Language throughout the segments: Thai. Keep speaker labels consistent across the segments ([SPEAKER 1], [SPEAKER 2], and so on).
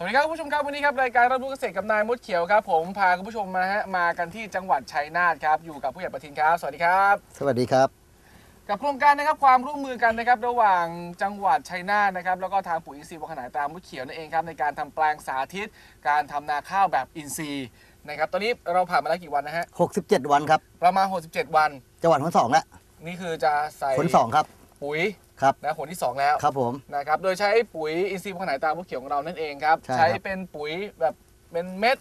[SPEAKER 1] สวัสดีครับคุณผู้ชมครับวันนี้ครับรายการรับรู้เกษตรกับนายมดเขียวครับ ผมพาคุณผู้ชมมาฮะมากันที่จังหวัดชัยนาทครับอยู่กับผู้ใหญ่ประทินครับ สวัสดีครับ
[SPEAKER 2] สวัสดีครับ
[SPEAKER 1] กับโครงการนะครับความร่วมมือกันนะครับระหว่างจังหวัดชัยนาทนะครับแล้วก็ทางปุ๋ยอินทรีย์วังขนายตามมดเขียวนั่นเองครับในการทำแปลงสาธิต การทำนาข้าวแบบอินทรีย์นะครับตอนนี้เราผ่านมาแล้วกี่วันนะฮะ
[SPEAKER 2] 67 วันครับ
[SPEAKER 1] ประมาณ 67 วัน
[SPEAKER 2] จังหวัดขนสองแล้ว
[SPEAKER 1] นี่คือจะใส่
[SPEAKER 2] ขนสองครับ
[SPEAKER 1] ปุ๋ย
[SPEAKER 2] ครับ
[SPEAKER 1] นะขนที่สองแล้ว
[SPEAKER 2] ครับผม
[SPEAKER 1] นะครับโดยใช้ปุ๋ยอินทรีย์วังขนายตามมดเขียวของเรานั่นเองครับ
[SPEAKER 2] ใช่ครับ
[SPEAKER 1] เป็นปุ๋ยแบบเป็นเม็ด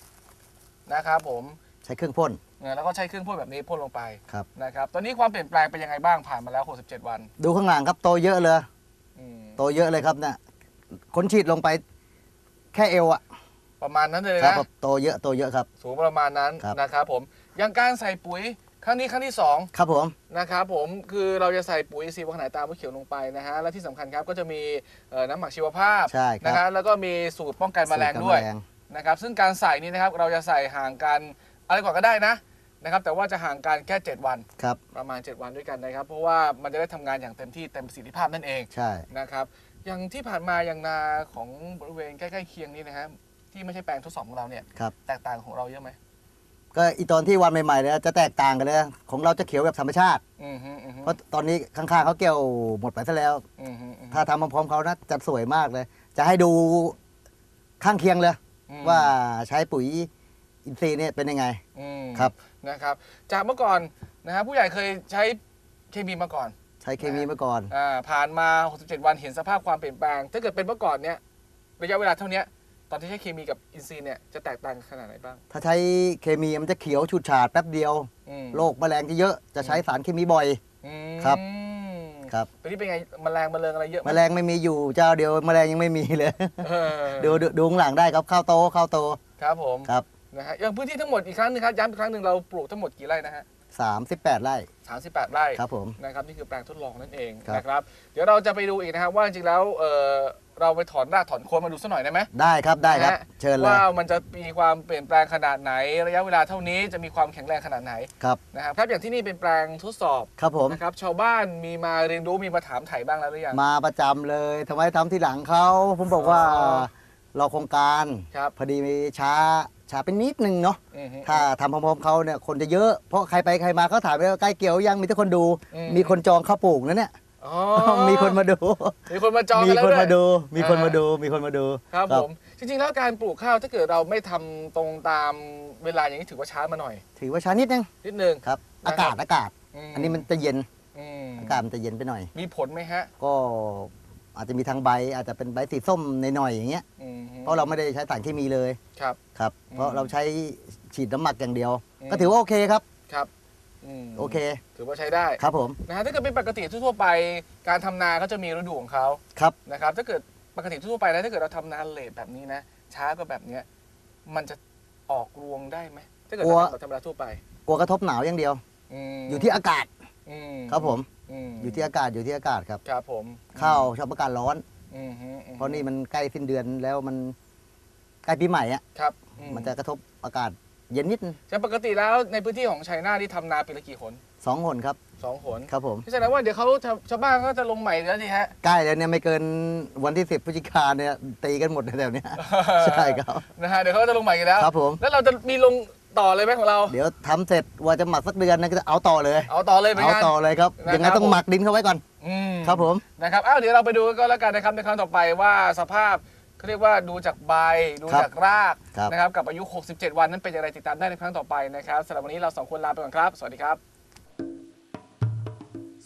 [SPEAKER 1] นะครับผม
[SPEAKER 2] ใช้เครื่องพ่น
[SPEAKER 1] เนี่ยแล้วก็ใช้เครื่องพ่นแบบนี้พ่นลงไป
[SPEAKER 2] ครับ
[SPEAKER 1] นะครับตอนนี้ความเปลี่ยนแปลงเป็นยังไงบ้างผ่านมาแล้ว 67 วัน
[SPEAKER 2] ดูข้างหลังครับโตเยอะเลย
[SPEAKER 1] อืม
[SPEAKER 2] โตเยอะเลยครับเนี่ยขนฉีดลงไปแค่เอวอะ
[SPEAKER 1] ประมาณนั้นเลย
[SPEAKER 2] ครับ
[SPEAKER 1] นะ
[SPEAKER 2] ผมโตเยอะโตเยอะครับ
[SPEAKER 1] สูงประมาณนั้น
[SPEAKER 2] ครับ
[SPEAKER 1] นะครับผมอย่างการใส่ปุ๋ย ครั้งนี้ครั้งที่สอง
[SPEAKER 2] ครับผม
[SPEAKER 1] นะครับผมคือเราจะใส่ปุ๋ยซีวัขนายตามะเขียวลงไปนะฮะและที่สำคัญครับก็จะมีเอ่อน้ำหมักชีวภาพ
[SPEAKER 2] ใช่ค
[SPEAKER 1] นะ
[SPEAKER 2] รั
[SPEAKER 1] ฮะ
[SPEAKER 2] บ
[SPEAKER 1] แล้วก็มีสูตรป้องกันแมลงด้วย
[SPEAKER 2] สูตรกันแมลง
[SPEAKER 1] นะครับซึ่งการใส่นี่นะครับเราจะใส่ห่างกันอะไรก่อนก็ได้นะนะครับแต่ว่าจะห่างกันแค่ 7 วัน
[SPEAKER 2] ครับ
[SPEAKER 1] ประมาณ 7 วันด้วยกันนะครับ เพราะว่ามันจะได้ทำงานอย่างเต็มที่เต็มประสิทธิภาพนั่นเอง
[SPEAKER 2] ใช่
[SPEAKER 1] นะครับอย่างที่ผ่านมาอย่างนาของบริเวณใกล้ๆเคียงนี้นะฮะที่ไม่ใช่แปลงทดสอบของเราเนี่ย
[SPEAKER 2] ครับ
[SPEAKER 1] แตกต่างของเราเยอะไหม
[SPEAKER 2] ก็อีตอนที่วันใหม่ๆเนี่ยจะแตกต่างกันเลยของเราจะเขียวแบบธรรมชาติ
[SPEAKER 1] อือฮึอือฮึ
[SPEAKER 2] เพราะตอนนี้ข้างๆเขาเกี่ยวหมดไปซะแล้ว
[SPEAKER 1] อือฮึอือฮึ
[SPEAKER 2] ถ้าทำพร้อมๆเขานะจะสวยมากเลย จะให้ดูข้างเคียงเลย
[SPEAKER 1] อืม
[SPEAKER 2] ว่าใช้ปุ๋ยอินทรีย์เนี่ยเป็นยังไง
[SPEAKER 1] อืม
[SPEAKER 2] ครับ
[SPEAKER 1] นะครับ จากเมื่อก่อนนะครับผู้ใหญ่เคยใช้เคมีมาก่อน
[SPEAKER 2] ใช้เคมีมาก่อน
[SPEAKER 1] อ่าผ่านมา 67 วันเห็นสภาพความเปลี่ยนแปลง ถ้าเกิดเป็นเมื่อก่อนเนี่ยระยะเวลาเท่าเนี้ย ตอนที่ใช้เคมีกับอินทรีย์เนี่ยจะแตกต่างขนาดไหนบ้าง
[SPEAKER 2] ถ้าใช้เคมีมันจะเขียวฉูดฉาดแป๊บเดียว
[SPEAKER 1] อืม
[SPEAKER 2] โรคแมลงจะเยอะจะใช้สารเคมีบ่อย
[SPEAKER 1] อืม
[SPEAKER 2] ครับ ครับ
[SPEAKER 1] ตอนนี้เป็นไงแมลงแมลงอะไรเยอะไห
[SPEAKER 2] แมลงไม่มีอยู่เจ้าเดียวแมลงยังไม่มีเลย
[SPEAKER 1] เออ
[SPEAKER 2] ดูดูดูข้างหลังได้ครับข้าวโตข้าวโต
[SPEAKER 1] ครับผม
[SPEAKER 2] ครับ
[SPEAKER 1] นะฮะอย่างพื้นที่ทั้งหมดอีกครั้งหนึงครับย้ำอีกครั้งหนึ่งเราปลูกทั้งหมดกี่ไร่นะฮะ
[SPEAKER 2] 38 ไร่
[SPEAKER 1] 38 ไร่
[SPEAKER 2] ครับผม
[SPEAKER 1] นะครับนี่คือแปลงทดลองนั่นเอง
[SPEAKER 2] ครับ
[SPEAKER 1] นะครับ เดี๋ยวเราจะไปดูอีกนะครับว่าจริงๆแล้วเออเราไปถอนรากถอนโคนมาดูสักหน่อยได้ไหม
[SPEAKER 2] ได้ครับได้ครับ
[SPEAKER 1] นะฮะ
[SPEAKER 2] เชิญเลย
[SPEAKER 1] ว่ามันจะมีความเปลี่ยนแปลงขนาดไหน ระยะเวลาเท่านี้จะมีความแข็งแรงขนาดไหน
[SPEAKER 2] ครับ
[SPEAKER 1] นะครับครับอย่างที่นี่เป็นแปลงทดสอบ
[SPEAKER 2] ครับผม
[SPEAKER 1] นะครับชาวบ้านมีมาเรียนรู้มีมาถามไถ่บ้างแล้วหรือยัง
[SPEAKER 2] มาประจำเลยทำไมทำที่หลังเขาผมบอกว่า
[SPEAKER 1] อ๋อ
[SPEAKER 2] เราโครงการ
[SPEAKER 1] ครับ
[SPEAKER 2] พอดีช้า ช้าเป็นนิดนึงเนาะ
[SPEAKER 1] อือฮึ
[SPEAKER 2] ถ้าทำพร้อมๆเขาเนี่ยคนจะเยอะเพราะใครไปใครมาเขาถามว่าใกล้เกี่ยวยังมีแต่คนดู
[SPEAKER 1] อืม
[SPEAKER 2] มีคนจองข้าวปลูกนะเนี่ย
[SPEAKER 1] อ๋อ
[SPEAKER 2] มีคนมาดู
[SPEAKER 1] มีคนมาจอง
[SPEAKER 2] มี
[SPEAKER 1] กันแล้ว
[SPEAKER 2] คน
[SPEAKER 1] ด้วย
[SPEAKER 2] มาดู มีคน
[SPEAKER 1] อ่าม
[SPEAKER 2] มาดู มีคนมาดู
[SPEAKER 1] ครับผม จริงๆ แล้วการปลูกข้าวถ้าเกิดเราไม่ทำตรงตามเวลาอย่างนี้ถือว่าช้ามาหน่อย
[SPEAKER 2] ถือว่าช้านิดนึง
[SPEAKER 1] นิดนึง
[SPEAKER 2] ครับ
[SPEAKER 1] นะ
[SPEAKER 2] อา
[SPEAKER 1] ครั
[SPEAKER 2] กา
[SPEAKER 1] บ
[SPEAKER 2] ศอากาศ
[SPEAKER 1] ม
[SPEAKER 2] อันนี้มันจะเย็น
[SPEAKER 1] อืม
[SPEAKER 2] อากาศมันจะเย็นไปหน่อย
[SPEAKER 1] มีผลไหมฮะ
[SPEAKER 2] ก็ อาจจะมีทางใบ อาจจะเป็นใบสีส้มหน่อยๆอย่างเงี้ย
[SPEAKER 1] อืม
[SPEAKER 2] เพราะเราไม่ได้ใช้สารเคมีเลย
[SPEAKER 1] ครับ
[SPEAKER 2] ครับ
[SPEAKER 1] อืม
[SPEAKER 2] เพราะเราใช้ฉีดน้ำหมักอย่างเดียว
[SPEAKER 1] อืม
[SPEAKER 2] ก็ถือว่าโอเคครับ
[SPEAKER 1] ครับอืม
[SPEAKER 2] โอเค
[SPEAKER 1] ถือว่าใช้ได้
[SPEAKER 2] ครับผม
[SPEAKER 1] นะฮะถ้าเกิดเป็นปกติทั่วๆไป การทำนาก็จะมีฤดูของเขา
[SPEAKER 2] ครับ
[SPEAKER 1] นะครับ ถ้าเกิดปกติทั่วๆไปนะถ้าเกิดเราทำนาเลทแบบนี้นะ ช้ากว่าแบบเนี้ยมันจะออกรวงได้ไหมถ้าเกิด
[SPEAKER 2] กลัว
[SPEAKER 1] เราทำแบบธรรมดาทั่วไป
[SPEAKER 2] กลัวกระทบหนาวอย่างเดียว
[SPEAKER 1] ม
[SPEAKER 2] อยู่ที่อากาศ
[SPEAKER 1] อืม
[SPEAKER 2] ครับผม
[SPEAKER 1] ม
[SPEAKER 2] อยู่ที่อากาศอยู่ที่อากาศครับ
[SPEAKER 1] ครับผม
[SPEAKER 2] ข้าวชอบอากาศร้อน
[SPEAKER 1] อืมฮึอืมฮึ
[SPEAKER 2] เพราะนี่มันใกล้สิ้นเดือนแล้วมันใกล้ปีใหม่อะ
[SPEAKER 1] ครับอื
[SPEAKER 2] มันจะกระทบอากาศเย็นนิดนึง
[SPEAKER 1] จะปกติแล้วในพื้นที่ของชัยนาทที่ทำนาปีละกี่หน
[SPEAKER 2] สองคนครับ
[SPEAKER 1] สองหน
[SPEAKER 2] ครับผม
[SPEAKER 1] แสดงว่าเดี๋ยวเขาชาวชาวบ้านก็จะลงใหม่แล้วสิฮะ
[SPEAKER 2] ใกล้แล้วเนี่ยไม่เกินวันที่สิบพฤศจิกาเนี่ยตีกันหมดแถวเนี้ย ใช่ครับ
[SPEAKER 1] นะฮะเดี๋ยวเขาก็จะลงใหม่กันแล้ว
[SPEAKER 2] ครับผม
[SPEAKER 1] แล้วเราจะมีลง ต่อเลยไหมของเรา
[SPEAKER 2] เดี๋ยวทำเสร็จว่าจะหมักสักเดือนนะก็จะเอาต่อเลย
[SPEAKER 1] เอาต่อเลยเหมือน
[SPEAKER 2] เอา
[SPEAKER 1] กัน
[SPEAKER 2] ต่อเลยครับ
[SPEAKER 1] นะครับ
[SPEAKER 2] ยังไงต้องหมักดินเข้าไว้ก่อน
[SPEAKER 1] อืม
[SPEAKER 2] ครับผม
[SPEAKER 1] นะครับอ้าวเดี๋ยวเราไปดูกันก็แล้วกันนะครับในครั้งต่อไปว่าสภาพเขาเรียกว่าดูจากใบดู
[SPEAKER 2] ครับ
[SPEAKER 1] จากราก
[SPEAKER 2] ครับ
[SPEAKER 1] นะครับกับอายุ 67 วันนั้นเป็นอย่างไรติดตามได้ในครั้งต่อไปนะครับสำหรับวันนี้เราสองคนลาไปก่อนครับ สวัสดีครับ